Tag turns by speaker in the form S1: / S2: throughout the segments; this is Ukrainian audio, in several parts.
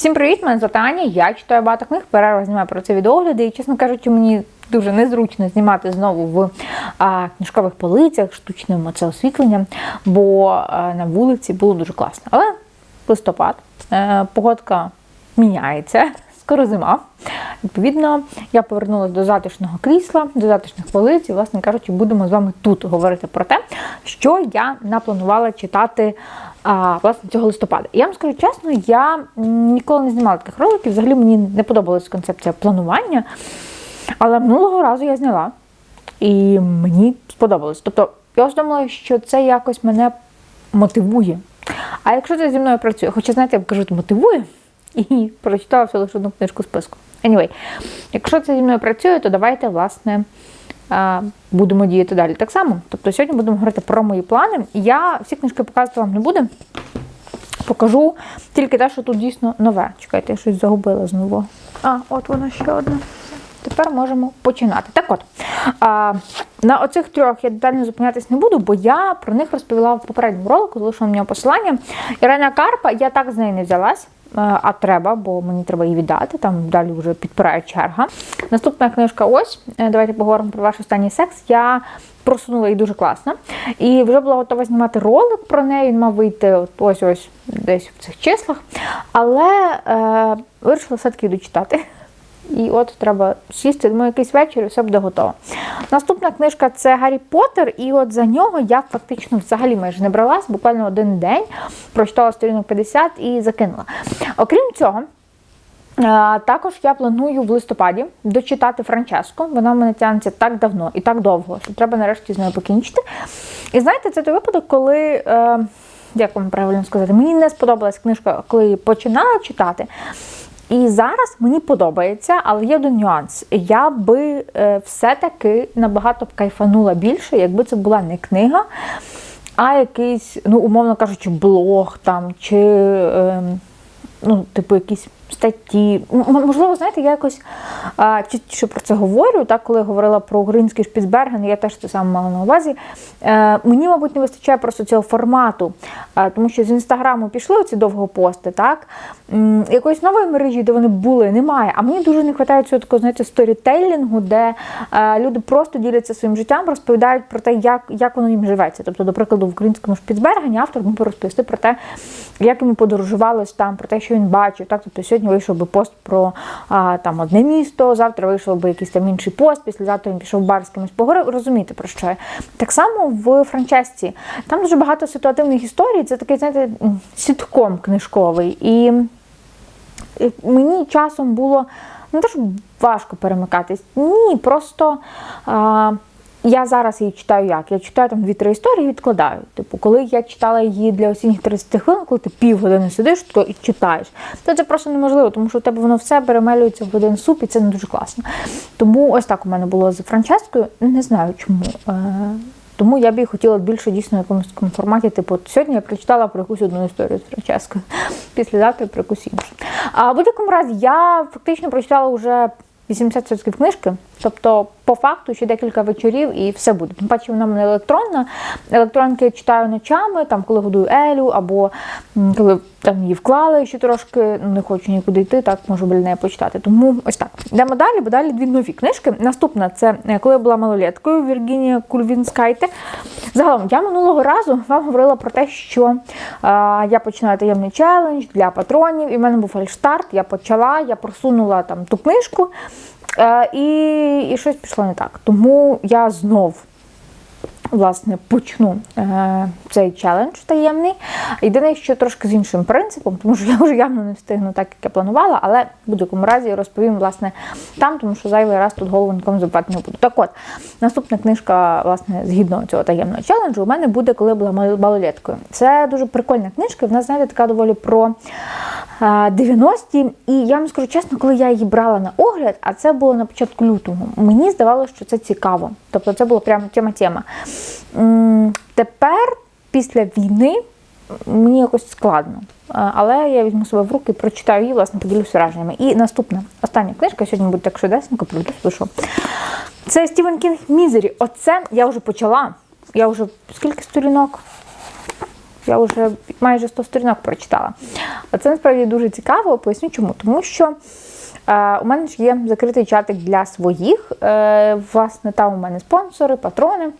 S1: Всім привіт, мене звати Аня, я читаю багато книг, перерва знімаю про це відеогляди, і, чесно кажучи, мені дуже незручно знімати знову в а, книжкових полицях, штучним це освітленням, бо а, на вулиці було дуже класно. Але листопад, е, погодка міняється, скоро зима. Відповідно, я повернулася до затишного крісла, до затишних полиць, і, власне кажучи, будемо з вами тут говорити про те, що я напланувала читати а, власне цього листопада. І я вам скажу чесно, я ніколи не знімала таких роликів. Взагалі мені не подобалась концепція планування. Але минулого разу я зняла, і мені сподобалось. Тобто, я усвідомила, що це якось мене мотивує. А якщо це зі мною працює, хоча, знаєте, я кажу, мотивує, і прочитала всього лише одну книжку списку. Anyway, якщо це зі мною працює, то давайте, власне, будемо діяти далі. Так само. Тобто сьогодні будемо говорити про мої плани. Я всі книжки показувати вам не буду. Покажу тільки те, що тут дійсно нове. Чекайте, я щось загубила знову. А, от вона ще одна. Тепер можемо починати. Так от, а, на оцих трьох я детально зупинятись не буду, бо я про них розповіла в попередньому ролику, залишила мені посилання. Ірена Карпа, я так з неї не взялась, е, а треба, бо мені треба її віддати, там далі вже підпирає черга. Наступна книжка ось. Е, Давайте поговоримо про ваш останній секс. Я просунула її дуже класно. І вже була готова знімати ролик про неї. Він мав вийти ось ось десь в цих числах. Але е, вирішила все-таки дочитати. І от треба сісти, думаю, якийсь вечір і все буде готово. Наступна книжка це Гаррі Поттер, і от за нього я фактично взагалі майже не бралась, буквально один день прочитала сторінок 50 і закинула. Окрім цього. е, Також я планую в листопаді дочитати Франческо. Вона в мене тягнеться так давно і так довго, що треба нарешті з нею покінчити. І знаєте, це той випадок, коли, е, як вам правильно сказати, мені не сподобалась книжка, коли починала читати. І зараз мені подобається, але є один нюанс. Я би е, все-таки набагато б кайфанула більше, якби це була не книга, а якийсь, ну, умовно кажучи, блог там, чи, е, ну, типу, якісь статті. Можливо, знаєте, я якось а, про це говорю, так, коли я говорила про український Шпіцберген, я теж це саме мала на увазі. Е, мені, мабуть, не вистачає просто цього формату, тому що з інстаграму пішли оці довго пости, так? Якоїсь нової мережі, де вони були, немає. А мені дуже не вистачає цього такого, знаєте, сторітейлінгу, де люди просто діляться своїм життям, розповідають про те, як, як воно їм живеться. Тобто, до прикладу, в українському Шпіцбергені автор міг би розповісти про те, як йому подорожувалось там, про те, що він бачив. Так? Тобто сьогодні вийшов би пост про а, там одне місто, завтра вийшов би якийсь там інший пост, післязавтра він пішов бар з кимось поговорив. Розумієте про що я? Так само в Франчесці. Там дуже багато ситуативних історій. Це такий, знаєте, сітком книжковий. І мені часом було не те, що важко перемикатись. Ні, просто а, я зараз її читаю як? Я читаю там дві-три історії і відкладаю. Типу, коли я читала її для осінніх 30 хвилин, коли ти півгодини сидиш то і читаєш, то це просто неможливо, тому що у тебе воно все перемелюється в один суп, і це не дуже класно. Тому ось так у мене було з Франческою. Не знаю чому. Е, тому я б і хотіла більше дійсно в якомусь такому форматі. Типу, сьогодні я прочитала про якусь одну історію з Франческою, післязавтра про якусь іншу. А в будь-якому разі я фактично прочитала вже 80% книжки. Тобто, по факту, ще декілька вечорів і все буде. Тим паче вона мене електронна. Електронки я читаю ночами, там, коли годую Елю, або коли там її вклали ще трошки, не хочу нікуди йти, так можу біля неї почитати. Тому ось так. Йдемо далі, бо далі дві нові книжки. Наступна це е, коли я була малолеткою Віргінія Кульвінскайте. Загалом, я минулого разу вам говорила про те, що е, я починаю таємний челендж для патронів, і в мене був фальштарт, я почала, я просунула там ту книжку. Е, і, і щось пішло не так. Тому я знов власне почну е, цей челендж таємний. Єдине, що трошки з іншим принципом, тому що я вже явно не встигну так, як я планувала, але в будь-якому разі розповім власне там, тому що зайвий раз тут голову нікому забувати не буду. Так от, наступна книжка, власне, згідно цього таємного челенджу, у мене буде, коли була малолеткою. Це дуже прикольна книжка. Вона, знаєте, така доволі про. Е, 90-ті, і я вам скажу чесно, коли я її брала на огляд, а це було на початку лютого, мені здавалося, що це цікаво. Тобто це було прямо тема-тема. Тепер, після війни, мені якось складно. Але я візьму себе в руки, прочитаю її, власне, поділюся враженнями. І наступна, остання книжка, сьогодні буде так швидесенько, пишу. Це Стівен Кінг Мізері. Оце я вже почала. Я вже скільки сторінок? Я вже майже 100 сторінок прочитала. А це насправді дуже цікаво. Поясню чому. Тому що е, у мене ж є закритий чатик для своїх. Е, власне, там у мене спонсори, патрони,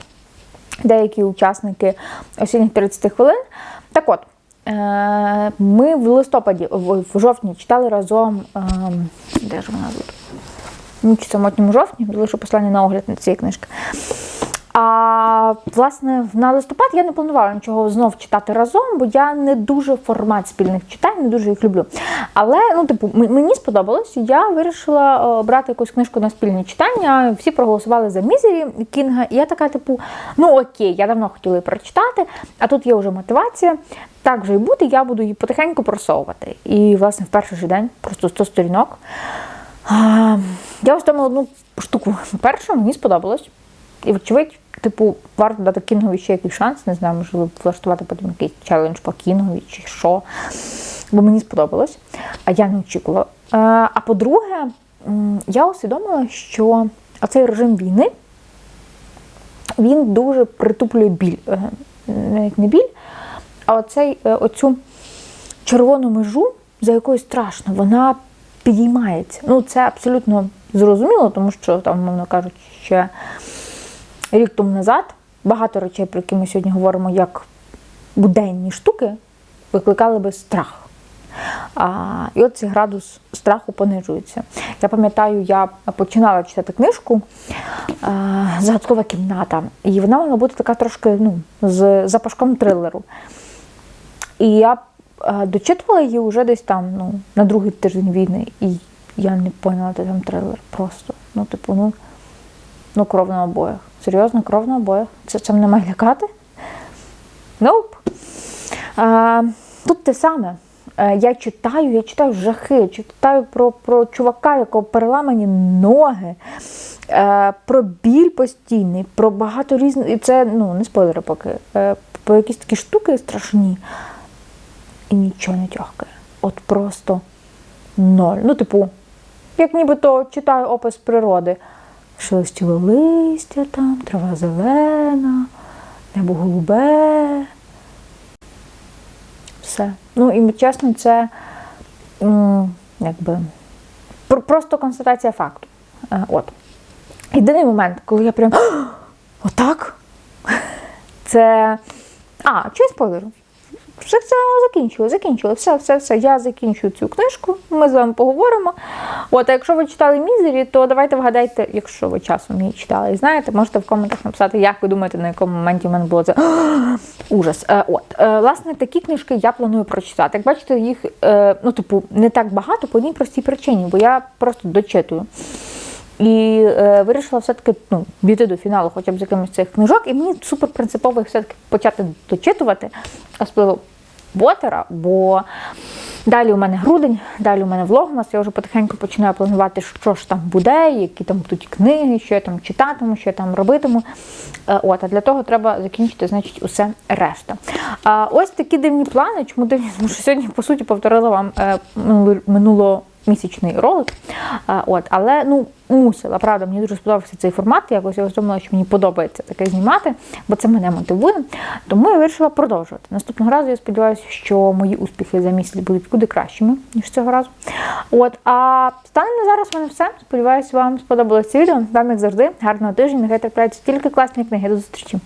S1: деякі учасники осінніх 30 хвилин. Так от. е, Ми в листопаді, в жовтні читали разом. ем, Де ж вона тут? Ніч у самотньому жовтні, залишу послання на огляд на цієї книжки. А власне на листопад я не планувала нічого знов читати разом, бо я не дуже формат спільних читань, не дуже їх люблю. Але ну, типу, мені сподобалось, я вирішила е, обрати якусь книжку на спільне читання. Всі проголосували за Мізері Кінга. І я така, типу, ну окей, я давно хотіла її прочитати, а тут є вже мотивація. Так вже і буде, я буду її потихеньку просовувати. І, власне, в перший же день просто 100 сторінок. Я ось там одну штуку. Першу мені сподобалось. І, вочевидь, типу, варто дати Кінгові ще якийсь шанс, не знаю, можливо, влаштувати потім якийсь челендж по Кінгові чи що. Бо мені сподобалось, а я не очікувала. А, а по-друге, я усвідомила, що оцей режим війни він дуже притуплює біль. Е, Навіть не біль, а оцей, е, оцю червону межу, за якою страшно, вона підіймається. Ну, це абсолютно зрозуміло, тому що там, мовно кажучи, ще рік тому назад багато речей, про які ми сьогодні говоримо, як буденні штуки, викликали би страх. А, і от цей градус страху понижується. Я пам'ятаю, я починала читати книжку Загадкова кімната, і вона мала бути така трошки ну, з запашком трилеру. І я дочитувала її вже десь там ну, на другий тиждень війни, і я не поняла, де там трилер. Просто. Ну, типу, ну, ну кров на обоях. Серйозно, кров на обоях. Це цим не має лякати? Nope. Тут те саме. Е, Я читаю, я читаю жахи, читаю про, про чувака, якого переламані ноги, е, про біль постійний, про багато різних. І це ну, не спойлери поки. Е, Про якісь такі штуки страшні. І нічого не тягкає. От просто ноль. Ну, типу, як нібито читаю опис природи. Шелестіло листя там, трава зелена, небо голубе. Все. Ну і чесно, це якби просто констатація факту. Е, От. Єдиний момент, коли я прям отак. Це. А, чи спойлер? Все закінчили, закінчили. Все, все, все. Я закінчую цю книжку, ми з вами поговоримо. От, а якщо ви читали Мізері, то давайте вгадайте, якщо ви часом її читали і знаєте, можете в коментах написати, як ви думаєте, на якому моменті в мене було це ужас. Е, От, е, власне, такі книжки я планую прочитати. Як бачите, їх, е, ну, типу, не так багато по одній простій причині, бо я просто дочитую. І е, вирішила все-таки ну, дійти до фіналу хоча б з якимось цих книжок. І мені супер принципово їх все-таки почати дочитувати, особливо Ботера, бо далі у мене грудень, далі у мене влогмас. Я вже потихеньку починаю планувати, що ж там буде, які там будуть книги, що я там читатиму, що я там робитиму. Е, От, а для того треба закінчити, значить, усе решта. А ось такі дивні плани. Чому дивні? Тому що сьогодні, по суті, повторила вам е, минуло- минуло місячний ролик. А, От, але ну мусила, правда, мені дуже сподобався цей формат. Якось я що мені подобається таке знімати, бо це мене мотивує. Тому я вирішила продовжувати. Наступного разу я сподіваюся, що мої успіхи за місяць будуть куди кращими, ніж цього разу. От, а станом на зараз в мене все. Сподіваюся, вам сподобалося відео. Вам, як завжди, гарного тижня. Нехай трапляються тільки класні книги. До зустрічі!